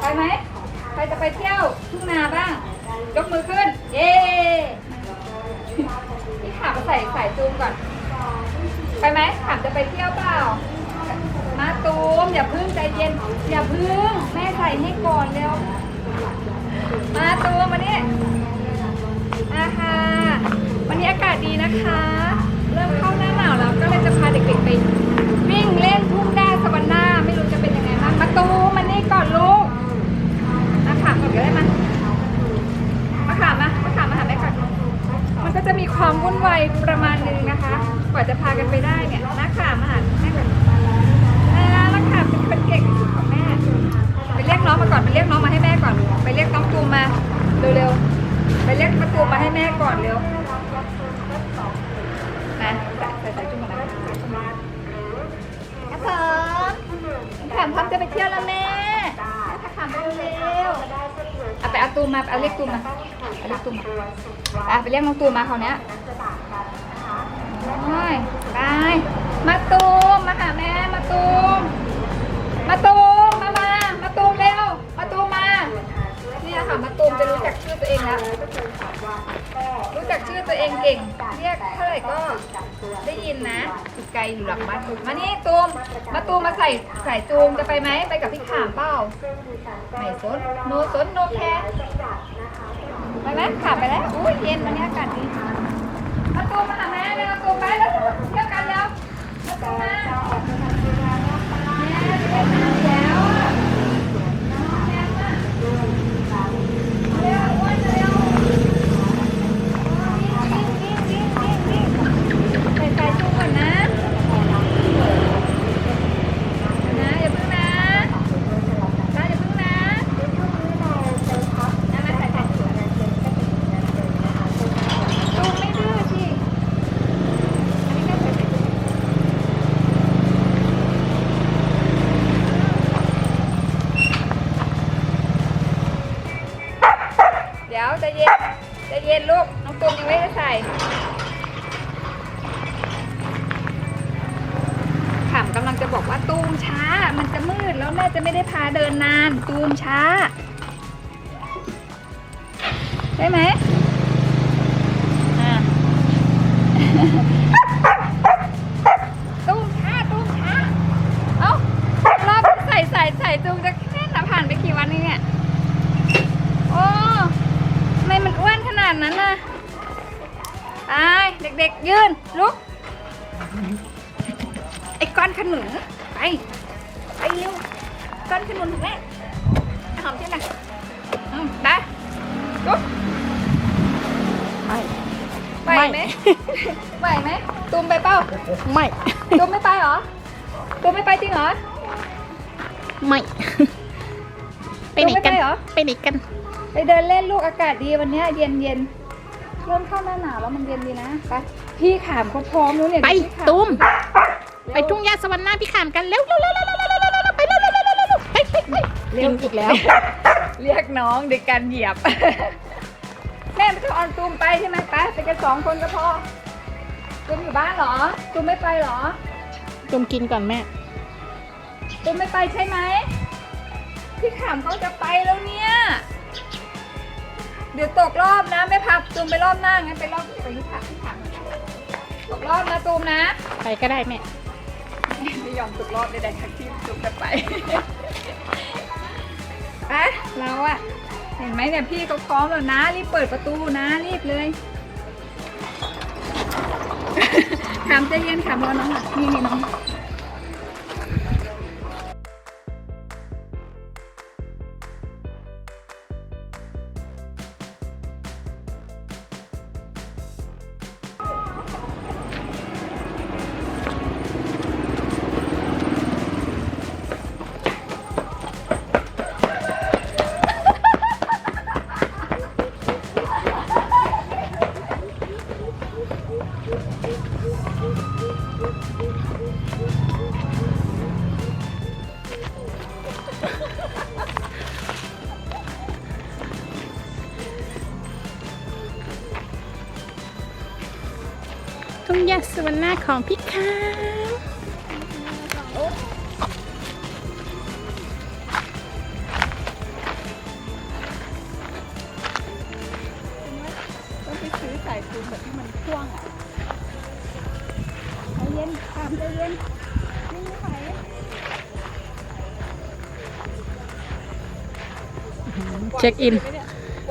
ไปไหมใครจะไปเที่ยวทุ่งนาบ้าง ยกมือขึ้น เย้พี่ขามมาใส่สายจูงก่อน ไปไหมขามจะไปเที่ยวเปล่า มาตูมอย่าพึ่งใจเย็น อย่าพึ่งแม่ใส่ให้ก่อนเร็ว มาตูมมาเนี่ยอาค่ะ วันนี้อากาศดีนะคะ เริ่มเข้าหน้าหนาว ๆไปเรียกมาตูมมาให้แม่ก่อนเร็วนะใส่ใส่ใส่จุ่มมานะครับผมถามพร้อมจะไปเที่ยวแล้วแม่ถ้าถามไปเร็วๆเอาไปเอาตูมมาเอาเรียกตูมมาเอาเรียกตูมมาอะไปเรียกน้องตูมมาคราวเนี้ยโอ้ยไปมาตูมมาหาแม่มาตูมมาตูม มา มา มาตูมเร็ว มาตูมมา นี่ค่ะมาตูมจะรู้จักชื่อตัวเองแล้ว รู้จักชื่อตัวเองเก่ง เรียกเท่าไหร่ก็ได้ยินนะอยู่ ไกลอยู่หลังบ้านมานี่ตูมมาตูมมาใส่ใส่จูมจะไปไหมไปกับพี่ขามเปล่าไม่สนโนสนโนแคร์ไปไหมขับไปแล้วอุ้ยเย็นวันนี้อากาศดีมาตูมมาหาแม่เลยมาตูมไปแล้วเที่ยวกันแล้วมาตูมมาแม่เล่นน้ำแล้วอะแม่มาเร็วอ้วนเร็ววิ่งวิ่งวิ่งวิ่งวิ่งใส่สายจูงก่อนนะนะอย่าเพิ่งนะนะอย่าเพิ่งนะนะมาใส่สายจูง ดูไม่ดื้อสิอันนี้ก็ใส่ไปเดี๋ยวใจะเย็นใจะเย็ นลูกน้องตูมยังไม่ได้ใส่ขำกำลังจะบอกว่าตูมช้า มันจะมืดแล้วแม่จะไม่ได้พาเดินนาน ตูมช้า ได้ไหมอะ ไป ไปเร็วก้อนขึ้นุนของแม่หอมที่ไหนอืมได้ลุกไม่ไหวไหมไหวไหมตูมไปเปล่าไม่ตูมไม่ไปเหรอตูมไม่ไปจริงเหรอ ไม่ ไปไหนกันไปไหนกัน ไปเดินเล่นลูกอากาศดีวันนี้เย็นเย็นเริ่มเข้าหน้าหนาวแล้วมันเย็นดีนะ ไป พี่ขามเขาพร้อมแล้วเนี่ย ไป ตุ้ม ไปทุ่งหญ้าสวรรค์หน้าพี่ขามกันเร็วเร็วเร็วเร็วเร็วเร็วเร็วเร็วไปเร็วเร็วเร็วเร็วเร็วไปไปไปเร็วอีกแล้ว เรียกน้องเด็กการเหยียบ แม่ไม่ต้อออนตูมไปใช่ไหมไปไปกันสองคนก็พอตูมอยู่บ้านเหรอตูมไม่ไปเหรอตุ้มกินก่อนแม่ ตูมไม่ไปใช่ไหมพี่ขามเขาจะไปแล้วเนี่ย เดี๋ยวตกรอบนะไม่พับตูมไปรอบหน้างั้นไปรอบไปพี่ขามพี่ขามตกรอบนะตูมนะ ไปก็ได้แม่ ไม่ยอมตกรอบใดๆทั้งที่ตูมจะไปไปเราอะเห็นไหมเนี่ยพี่เขาพร้อมแล้วนะ รีบเปิดประตูนะ รีบเลยถามใจเย็นถามรอน้องหน่อยนี่นี่น้อง ทุ่งหญ้าสวรรค์น้าของพี่ค้างต้องไปซื้อสายจูนแบบที่มันพ่วงอะ ย็นตามใจเย็นนี่ไม่ไหวเช็คอิน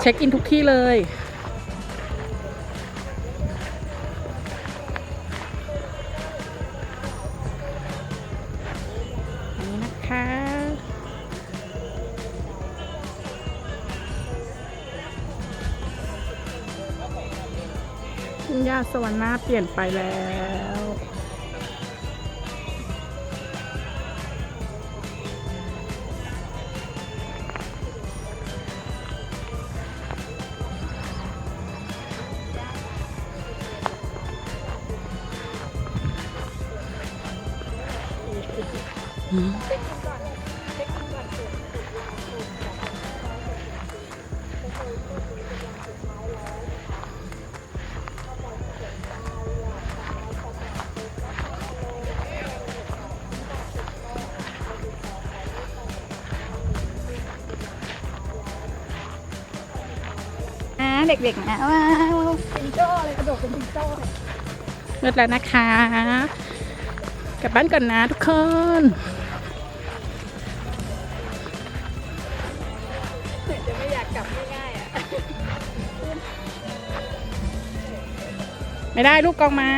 เช็คอินทุกที่เลยนนี้นะคะ ทุ่งหญ้าสวรรค์หน้าเปลี่ยนไปแล้ว เด็กๆนะว้าวสิงโจ้เลยกระโดดเป็นสิงโจ้เลยเลิศแล้วนะคะ กลับบ้านก่อนนะทุกคน ไม่ได้ลูกกองไม้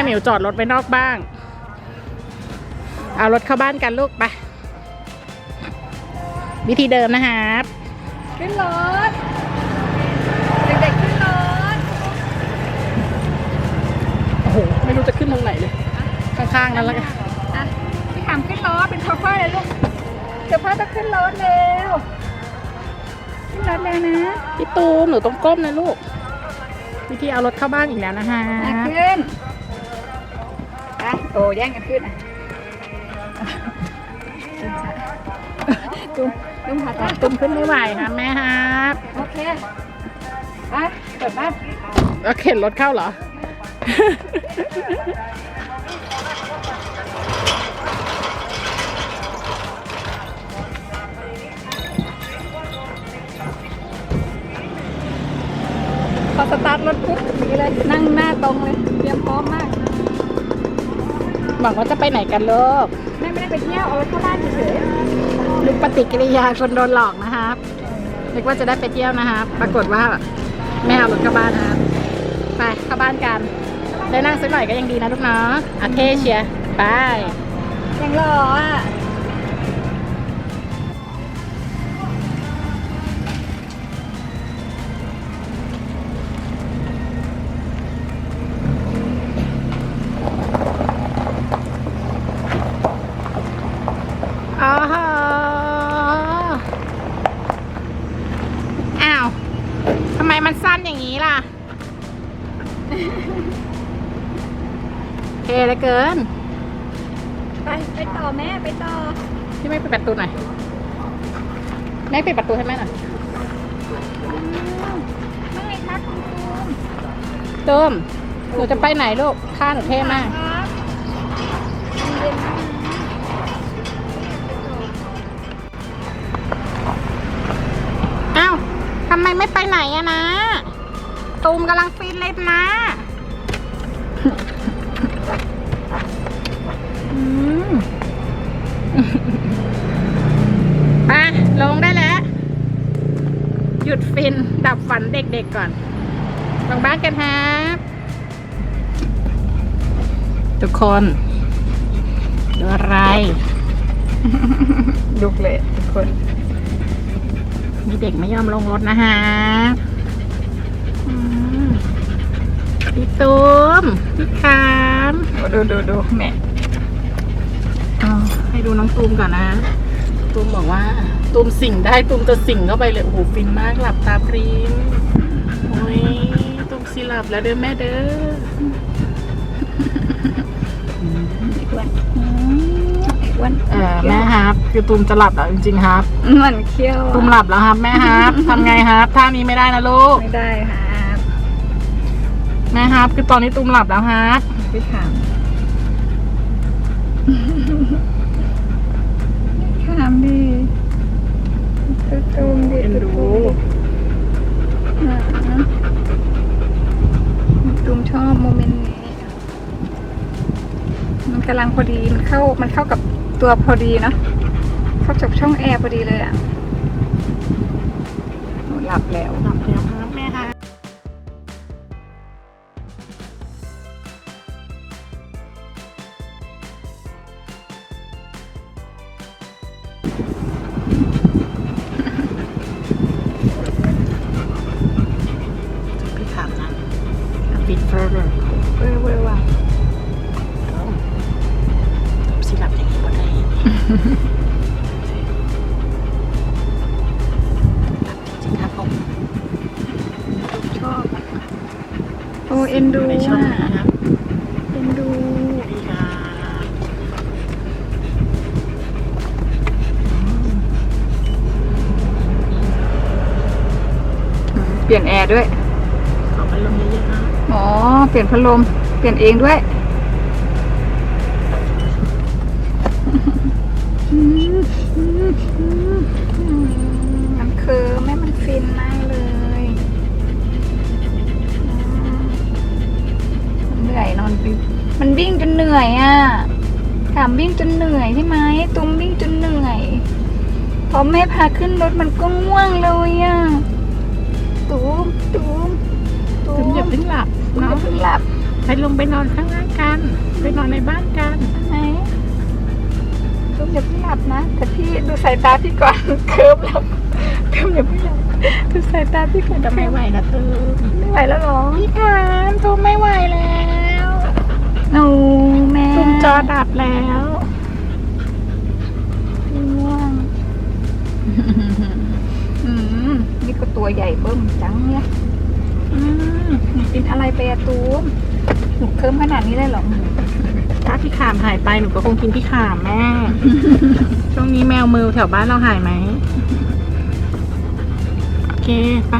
ม่หมิวจอดรถไว้นอกบ้าง เอารถเข้าบ้านกันลูกไป วิธีเดิมนะครับขึ้นรถเด็กๆขึ้นรถโอ้โห ไม่รู้จะขึ้นตรงไหนเลย ข้างๆนั้นแล้วกันอะพี่ขำขึ้นรถเป็นโชเฟอร์เลยลูกโชเฟอร์ต้องขึ้นรถเร็วขึ้นรถเลยนะพี่ตูมหนูต้องก้มนะลูกวิธีเอารถเข้าบ้านอีกแล้วนะคะอะขึ้นไป โอ้แย่งกันขึ้นอะตุ้มตุ้มหัดอะตุ้มขึ้นไม่ไหวค่ะแม่ครับโอเคไปเปิดบ้านแล้วเข็นรถเข้าเหรอ พอสตาร์ทรถปุ๊บนี่เลย นั่งหน้าตรงเลย เตรียมพร้อมมาก บอกว่าจะไปไหนกันลูกแม่ไม่ได้ไปเที่ยวเอารถเข้าบ้านเฉยดูปฏิกิริยาคนโดนหลอกนะครับนึกว่าจะได้ไปเที่ยวนะครับ ปรากฏว่าแม่เอารถเข้าบ้านนะครับไปเข้าบ้านกันได้นั่งสักหน่อยก็ยังดีนะลูกเนาะโอเคเชียร์ไปๆยังรออะ เท่เหลือเกิน ไปไปต่อแม่ไปต่อพี่ไม่ปิดประตูหน่อยแม่ปิดประตูให้แม่หน่อยไม่ไงครับคุณครูตุ้มหนูจะไปไหนลูกท่าหนูเท่มากครับเย็นๆนะอ้าวทำไมไม่ไปไหนอะนะตูมกำลังฟีนเล็บนะอืม ไปลงได้แล้ว หยุดฟิน ดับฝันเด็กๆก่อนลงบ้านกันครับทุกคนดูอะไร ลุกเลยทุกคน มีเด็กไม่ยอมลงรถนะฮะอืมพี่ตูมพี่คาม ดูดูดูแม่อ๋อ ให้ดูน้องตูมก่อนนะ ตูมบอกว่า ตูมสิ่งได้ตูมจะสิ่งเข้าไปเลยโอ้โหฟินมากหลับตาพริมโอ้ยตูมสิหลับแล้วเด้อแม่เด้ออ้วนไอ้อ้วนเออแม่ครับคือตูมจะหลับแล้วจริงๆครับมันเคี้ยวตูมหลับแล้วครับ แม่ครับทำไงครับท่านี้ไม่ได้นะลูกไม่ได้ครับแม่ครับคือตอนนี้ตูมหลับแล้วครับพี่ขามขามดีตุตูมดิเอ็นดูอ่าตุ้มชอบโมเมนต์นี้ มันกำลังพอดี มันเข้า มันเข้ากับตัวพอดีเนาะ เข้าจับช่องแอร์พอดีเลยอะหนูหลับแล้ว โอ้เอ็นดูในช่องอะนี้ครับเอ็นดูดีค่ะเปลี่ยนแอร์ด้วย ขอไปลงเยอะๆนะอ๋อ เปลี่ยนพัดลม เปลี่ยนเองด้วย วิ่งจนเหนื่อยอะถามวิ่งจนเหนื่อยใช่ไหมตุ้มวิ่งจนเหนื่อยพอแม่พาขึ้นรถมันก็ง่วงเลยอะตูมตูมถึงอย่าเพิ่งหลับน้อเนาะงเพิ่งหลับไปลงไปนอนข้างล่างกัน ไปนอนในบ้านกันไหนตุ้มอย่าเพิ่งหลับนะแต่พี่ดูสายตาพี่ก่อนเคิร์ฟแล้วตุ้มอย่าเพิ่งหลับดูสายตาพี่ก่อนจะไม่ไหวนะเธอไม่ไหวแล้วเหรอพี่ขานตูมไม่ไหวแล้ว โอ้แม่ตูมจอดับแล้วง่วงอืมนี่ก็ตัวใหญ่เบิ้มจังเนี่ยอืมกินอะไรไปอะตูมหนูเคิร์มขนาดนี้เลยเหรอถ้าพี่ขามหายไปหนูก็คงกินพี่ขามแม่ ช่วงนี้แมวมือแถวบ้านเราหายไหม โอเคไป